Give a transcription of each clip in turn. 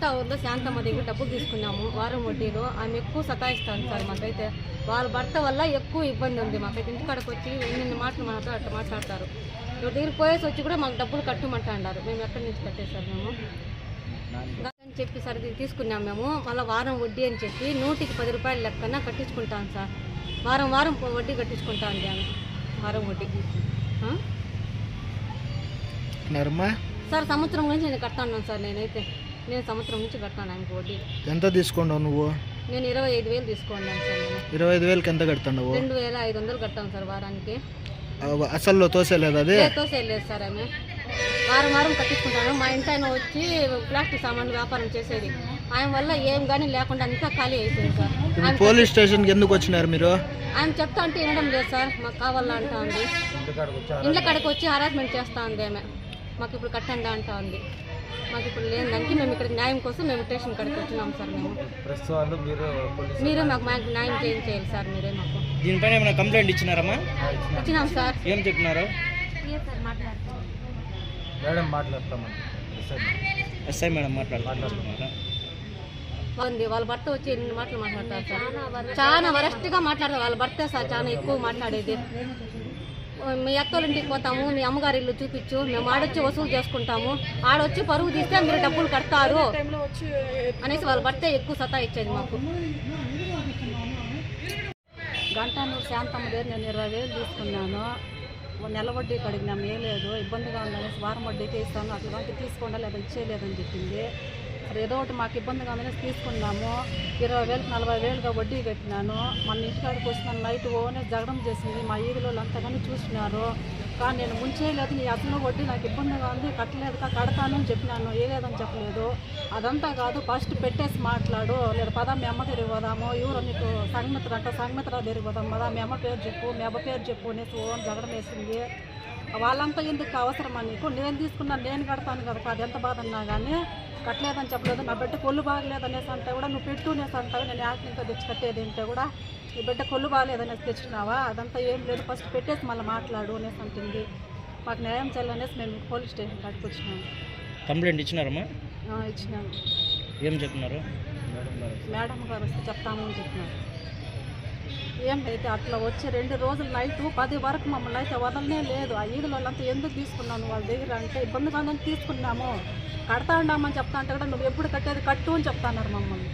గంట ఊర్లో శాంతమ్మ దగ్గర డబ్బులు తీసుకున్నాము వారం వడ్డీలో. ఆమె ఎక్కువ సతాయిస్తాను సార్ మాకైతే. వాళ్ళ భర్త వల్ల ఎక్కువ ఇబ్బంది ఉంది మాకైతే. ఇంటికాడకు వచ్చి ఎన్ని మాటలు మాట్లాడుతూ అట్లా మాట్లాడతారు. ఎవరి దగ్గర పోయేసి వచ్చి కూడా మాకు డబ్బులు కట్టమంటారు మేము ఎక్కడి నుంచి కట్టేసారు మేము? అని చెప్పి సార్ తీసుకున్నాం మేము. మళ్ళీ వారం వడ్డీ అని చెప్పి నూటికి పది రూపాయల లెక్కన కట్టించుకుంటాం సార్. వారం వారం వడ్డీ కట్టించుకుంటా ఉంది ఆమె. వారం వడ్డీ. సార్ సంవత్సరం నుంచి నేను కడతాను సార్ నేనైతే. నేను సంవత్సరం నుంచి కడతాను ఆయనకు వడ్డీ. ఎంత తీసుకున్నావు నువ్వు? నేను ఇరవై ఐదు వేలు తీసుకున్నాను సార్ నేను. ఇరవై ఐదు వేలకి ఎంత కడుతున్నావు రెండు వేల ఐదు వందలు కట్టాను సార్ వారానికి. అసలు తోసేలేదు అది? చేతితో చేయలేదు సార్ ఆమె. వారం వారం కట్టించుకుంటాను. మా ఇంటి ఆయన వచ్చి ప్లాస్టిక్ సామాన్లు వ్యాపారం చేసేది. ఆయన వల్ల ఏం కానీ లేకుండా అంతా ఖాళీ అయిపోయింది సార్. ఇప్పుడు పోలీస్ స్టేషన్కి ఎందుకు వచ్చినారు మీరు? ఆయన చెప్తా అంటే వినడం లేదు సార్. మాకు కావాలా అంటా ఉంది ఇండ్ల కాడికి వచ్చి హరాస్మెంట్ చేస్తా ఉంది ఆమె. మాకు ఇప్పుడు కట్టండి అంటా ఉంది. మాకు ఇప్పుడు లేని దానికి మేము ఇక్కడ న్యాయం కోసం మేము స్టేషన్ కాడికి వచ్చినాం సార్ మేము. ప్రెస్ వాళ్ళు మీరు పోలీసు మీరే మాకు మాకు న్యాయం చేయం చేయాలి సార్ మీరే మాకు. దీనిపైన ఏమైనా కంప్లైంట్ ఇచ్చినారమ్మా? ఇచ్చినాం సార్. ఏం చెప్పినారు? మేడం మాట్లాడతామండి. Sir SI madam. మాట్లాడుతున్నారా ఉంది వాళ్ళ భర్త వచ్చి ఎన్ని మాటలు మాట్లాడతారు సార్? చాలా వరస్ట్గా మాట్లాడతారు. వాళ్ళ భర్త సార్ చాలా ఎక్కువ మాట్లాడేది. మీ అత్తోళ్ళ ఇంటికి పోతాము మీ అమ్మగారి ఇల్లు చూపించు మేము ఆడొచ్చి వసూలు చేసుకుంటాము. ఆడొచ్చి పరువు తీస్తే మీరు డబ్బులు కడతారు అనేసి వాళ్ళ భర్త ఎక్కువ సతా ఇచ్చేది మాకు. గంటనూరు శాంతమ్మ దగ్గర నేను ఇరవై వేలు తీసుకున్నాను. నెల వడ్డీకి అడిగినాము ఏ లేదు ఇబ్బందిగా ఉందనేసి వారం వడ్డీకి ఇస్తాను అట్లా వంటి తీసుకోండా లేదా ఇచ్చేయలేదని చెప్పింది. ఏదో ఒకటి మాకు ఇబ్బందిగా ఉందని తీసుకున్నాము. ఇరవై వేలకు నలభై వేలుగా వడ్డీ కట్టినాను. మన ఇంటికాడికి వచ్చిన నైట్ ఓనే జగడం చేసింది. మా ఈదులో అంతగానో చూసినారు. కానీ నేను ముంచేయలేదు. నీ అసలు వడ్డీ నాకు ఇబ్బందిగా ఉంది. కట్టలేదు కడతాను అని చెప్పినాను. ఏలేదని చెప్పలేదు. అదంతా కాదు ఫస్ట్ పెట్టేసి మాట్లాడు. లేదా పదా మీ అమ్మ దగ్గరికి పోదాము. ఎవరు నీకు సంగమిత్ర అంట సంగమిత్ర దగ్గరికి పోదాం. పదా మీ అమ్మ పేరు చెప్పు మీ అబ్బ పేరు చెప్పు అనేసి ఓన్ జగడం వేసింది. వాళ్ళంతా ఎందుకు అవసరమా నీకు నేను తీసుకున్నాను నేను కడతాను కదా అది ఎంత బాధ అన్నా కానీ కట్టలేదని చెప్పలేదు నా బిడ్డ కొల్లు బాగలేదు అనేసి అంటే కూడా నువ్వు పెట్టు అనేసి అంటావు నేను యాక్ ఇంకా తెచ్చి కట్టేది అంటే కూడా నీ బిడ్డ కొల్లు బాగలేదనేసి తెచ్చినావా? అదంతా ఏం లేదు ఫస్ట్ పెట్టేసి మళ్ళీ మాట్లాడు అనేసి అంటుంది. మాకు న్యాయం చేయాలనేసి మేము పోలీస్ స్టేషన్ కాడికి వచ్చినాము. కంప్లైంట్ ఇచ్చినారమ్మా? ఇచ్చినాము. ఏం చెప్పినారు మేడం గారు వస్తే చెప్తాము అని చెప్పినారు. ఏం అయితే అట్లా వచ్చి రెండు రోజులు నైట్ పది వరకు మమ్మల్ని అయితే వదలనే లేదు. ఆ ఈదుల వాళ్ళంతా ఎందుకు తీసుకున్నాను? వాళ్ళ దగ్గర అంటే ఇబ్బంది కాదని తీసుకున్నాము. కడతా ఉండమని చెప్తా అంటే కూడా నువ్వు ఎప్పుడు కట్టేది కట్టు అని చెప్తాన్నారు మమ్మల్ని.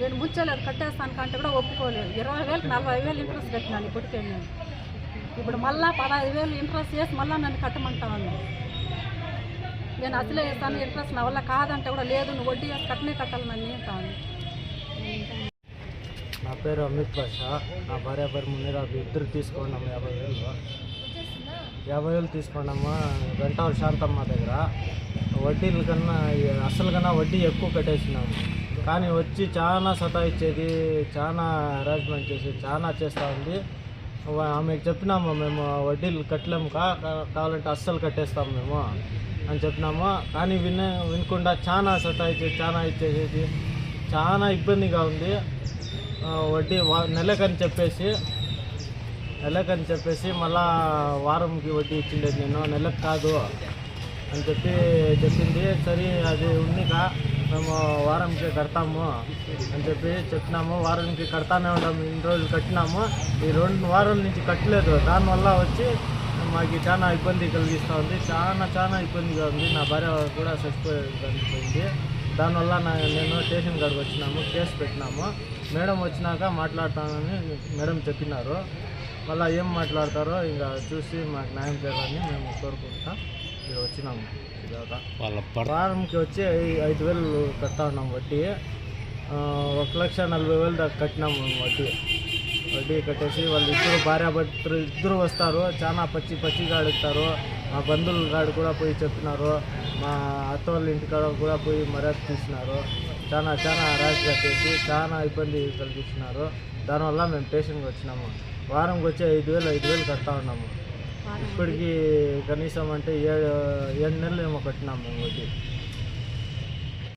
నేను ముచ్చలేదు కట్టేస్తాను కంటే కూడా ఒప్పుకోలేదు. ఇరవై వేలు నలభై వేలు ఇంట్రెస్ట్ కట్టినాను ఇప్పటికే నేను. ఇప్పుడు మళ్ళీ పదహైదు వేలు ఇంట్రెస్ట్ చేసి మళ్ళీ నన్ను కట్టమంటాను నేను అసలే ఇస్తాను ఇంట్రెస్ట్ నా వల్ల కాదంటే కూడా లేదు. నువ్వు వడ్డీ వేసి కట్టనే కట్టాలి నన్ను అంటాను నా పేరు అమిత్ పాషా నా భార్య పేరు మునీరాబు ఇద్దరు తీసుకున్నాము యాభై వేలు. యాభై వేలు తీసుకున్నాము గంటల శాంతమ్మ దగ్గర. వడ్డీల కన్నా అసలు కన్నా వడ్డీ ఎక్కువ కట్టేసినాము కానీ వచ్చి చాలా సతాయిచ్చేది చాలా అరేంజ్మెంట్ చేసి చాలా చేస్తూ ఉంది. ఆమెకు చెప్పినాము మేము వడ్డీలు కట్టలేము కా కావాలంటే అస్సలు కట్టేస్తాము మేము అని చెప్పినాము కానీ విన వినకుండా చాలా సతాయిచ్చేది చాలా ఇచ్చేసేది. చాలా ఇబ్బందిగా ఉంది. వడ్డీ నెలకని చెప్పేసి నెలకని చెప్పేసి మళ్ళా వారంకి వడ్డీ ఇచ్చిండేది నేను. నెలకు కాదు అని చెప్పి చెప్పింది. సరే అది ఉందిగా మేము వారంకి కడతాము అని చెప్పి చెప్పినాము. వారానికి కడతానే ఉన్నాము ఇన్ని రోజులు కట్టినాము. ఈ రెండు వారాల నుంచి కట్టలేదు. దానివల్ల వచ్చి మాకు చాలా ఇబ్బంది కలిగిస్తూ ఉంది. చాలా చాలా ఇబ్బందిగా ఉంది. నా భార్య కూడా చచ్చిపోయింది. దానివల్ల నేను స్టేషన్ కాడికి వచ్చినాము కేసు పెట్టినాము. మేడం వచ్చినాక మాట్లాడతానని మేడం చెప్పినారు. మళ్ళీ ఏం మాట్లాడతారో ఇంకా చూసి మాకు న్యాయం చేయాలని మేము కోరుకుంటాం. ఇక్కడ వచ్చినాము. వాళ్ళ వారంకి వచ్చి ఐదు వేలు కడతా ఉన్నాం వడ్డీ. ఒక లక్ష నలభై వేలు దాకా కట్టినాము వడ్డీ. వడ్డీ కట్టేసి వాళ్ళు ఇద్దరు భార్యాభర్తలు ఇద్దరు వస్తారు. చాలా పచ్చి పచ్చిగా అడుగుతారు. మా బంధువుల కాడ కూడా పోయి చెప్పినారు. మా అత్త వాళ్ళ ఇంటికాడ కూడా పోయి మర్యాద తీసినారు. చాలా చాలా హరాస్గా చేసి చాలా ఇబ్బంది కలిగిస్తున్నారు దానివల్ల మేము స్టేషన్కి వచ్చినాము. వారంకి వచ్చి ఐదు వేలు ఐదు వేలు కడతా ఉన్నాము. ఇప్పటికి కనీసం అంటే ఏడు ఏడు నెలలు ఏమో కట్టినాము మేము వడ్డీ